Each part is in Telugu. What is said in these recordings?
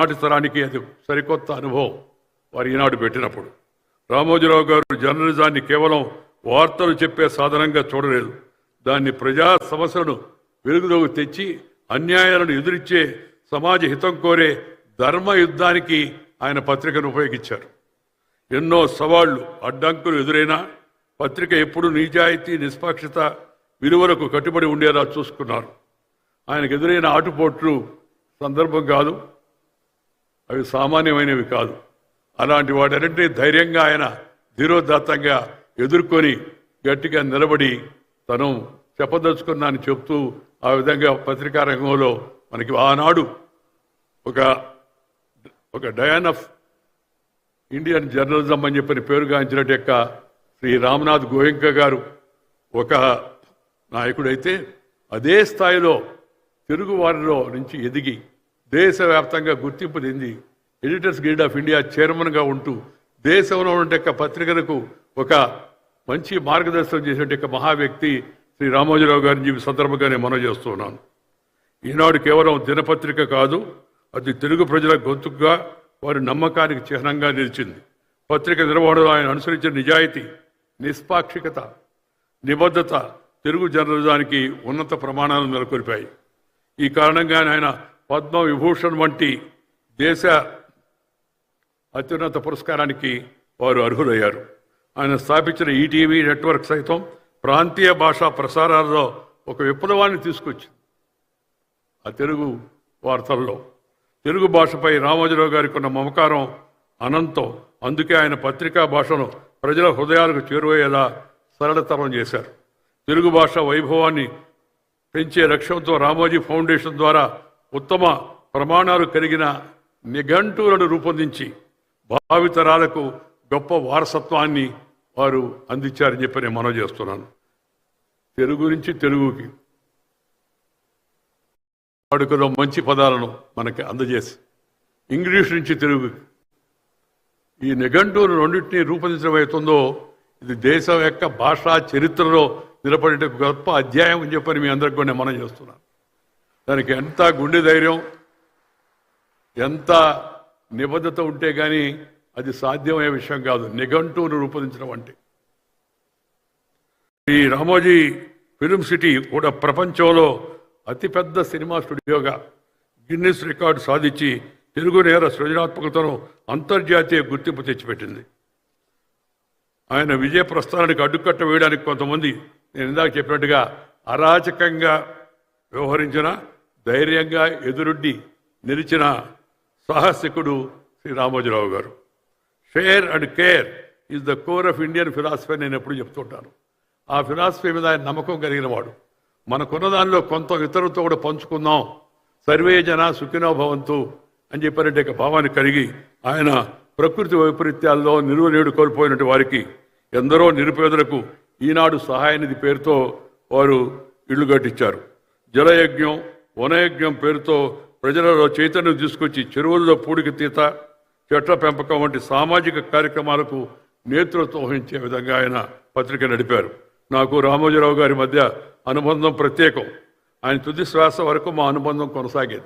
నాటి తరానికి అది సరికొత్త అనుభవం. వారు ఈనాడు పెట్టినప్పుడు. రామోజీరావు గారు జర్నలిజాన్ని కేవలం వార్తలు చెప్పే సాధనంగా చూడలేదు. దాన్ని ప్రజా సమస్యలను వెలుగులోకి తెచ్చి అన్యాయాలను ఎదురిచ్చే సమాజ హితం కోరే ధర్మ యుద్ధానికి ఆయన పత్రికను ఉపయోగించారు. ఎన్నో సవాళ్ళు అడ్డంకులు ఎదురైనా పత్రిక ఎప్పుడు నిజాయితీ నిష్పాక్షత విలువలకు కట్టుబడి ఉండేలా చూసుకున్నారు. ఆయనకు ఎదురైన ఆటుపోట్లు సందర్భం కాదు. అవి సామాన్యమైనవి కాదు. అలాంటి వాటన్నింటినీ ధైర్యంగా ఆయన ధీరోదాత్తంగా ఎదుర్కొని గట్టిగా నిలబడి తను చెప్పదలుచుకున్నాను చెప్తూ ఆ విధంగా పత్రికా రంగంలో మనకి ఆనాడు ఒక ఒక డయాన్ ఆఫ్ ఇండియన్ జర్నలిజం అని చెప్పిన పేరుగాంచినట్టు యొక్క శ్రీ రామ్నాథ్ గోయంక గారు ఒక నాయకుడైతే అదే స్థాయిలో తెలుగు వారిలో నుంచి ఎదిగి దేశవ్యాప్తంగా గుర్తింపు చెంది ఎడిటర్స్ గిల్డ్ ఆఫ్ ఇండియా చైర్మన్గా ఉంటూ దేశంలో ఉండే పత్రికలకు ఒక మంచి మార్గదర్శనం చేసే మహా వ్యక్తి శ్రీ రామోజీరావు గారిని చెప్పి సందర్భంగా నేను చేస్తున్నాను ఈనాడు కేవలం దినపత్రిక కాదు అది తెలుగు ప్రజల గొంతుగా వారి నమ్మకానికి చిహ్నంగా నిలిచింది. పత్రిక నిర్వహణలో ఆయన అనుసరించిన నిజాయితీ నిష్పాక్షికత నిబద్ధత తెలుగు జర్నలిజానికి ఉన్నత ప్రమాణాలు నెలకొల్పాయి. ఈ కారణంగా ఆయన పద్మ విభూషణ్ వంటి దేశ అత్యున్నత పురస్కారానికి వారు అర్హులయ్యారు. ఆయన స్థాపించిన ఈటీవీ నెట్వర్క్ సైతం ప్రాంతీయ భాషా ప్రసారాల్లో ఒక విప్లవాన్ని తీసుకొచ్చింది. ఆ తెలుగు వార్తల్లో తెలుగు భాషపై రామోజీరావు గారికి ఉన్న మమకారం అనంతం అందుకే ఆయన పత్రికా భాషను ప్రజల హృదయాలకు చేరువయ్యేలా సరళతరం చేశారు. తెలుగు భాష వైభవాన్ని పెంచే లక్ష్యంతో రామోజీ ఫౌండేషన్ ద్వారా ఉత్తమ ప్రమాణాలు కలిగిన నిఘంటువులను రూపొందించి భావితరాలకు గొప్ప వారసత్వాన్ని వారు అందించారని చెప్పి నేను మనవి చేస్తున్నాను. తెలుగు నుంచి తెలుగుకి వాడుకలో మంచి పదాలను మనకి అందజేసి ఇంగ్లీష్ నుంచి తెలుగు ఈ నిఘంటువులు రెండింటినీ రూపొందించడం అవుతుందో ఇది దేశం యొక్క భాషా చరిత్రలో నిలబడేట గొప్ప అధ్యాయం అని చెప్పని మీ అందరికీ కూడా నేను మనం చేస్తున్నాను. దానికి ఎంత గుండె ధైర్యం ఎంత నిబద్ధత ఉంటే కానీ అది సాధ్యమయ్యే విషయం కాదు. నిఘంటువును రూపొందించడం అంటే. ఈ రామోజీ ఫిలిం సిటీ కూడా ప్రపంచంలో అతిపెద్ద సినిమా స్టూడియోగా గిన్నిస్ రికార్డు సాధించి తెలుగు నేర సృజనాత్మకతను అంతర్జాతీయ గుర్తింపు తెచ్చిపెట్టింది. ఆయన విజయ ప్రస్థానానికి అడ్డుకట్ట వేయడానికి కొంతమంది నేను ఇందాక చెప్పినట్టుగా అరాచకంగా వ్యవహరించిన ధైర్యంగా ఎదురుడ్డి నిలిచిన సాహసికుడు శ్రీ రామోజీరావు గారు. Share and care is the core of Indian philosophy నేను ఎప్పుడు చెప్తుంటాను. ఆ ఫిలాసఫీ మీద ఆయన నమ్మకం కలిగిన వాడు. మనకున్న దానిలో కొంత ఇతరులతో కూడా పంచుకుందాం. సర్వే జన సుఖినో భవంతు అని చెప్పినట్టు ఒక భావాన్ని కలిగి ఆయన ప్రకృతి వైపరీత్యాల్లో నిలువలేడు కోల్పోయినటువంటి వారికి ఎందరో నిరుపేదలకు ఈనాడు సహాయనిధి పేరుతో వారు ఇళ్ళు కట్టించారు. జలయజ్ఞం వనయజ్ఞం పేరుతో ప్రజలలో చైతన్యం తీసుకొచ్చి చెరువుల్లో పూడికి తీత చెట్ల పెంపకం వంటి సామాజిక కార్యక్రమాలకు నేతృత్వం వహించే విధంగా ఆయన పత్రిక నడిపారు. నాకు రామోజీరావు గారి మధ్య అనుబంధం ప్రత్యేకం. ఆయన తుది శ్వాస వరకు మా అనుబంధం కొనసాగేది.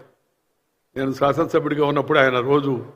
నేను శాసనసభ్యుడిగా ఉన్నప్పుడు ఆయన రోజు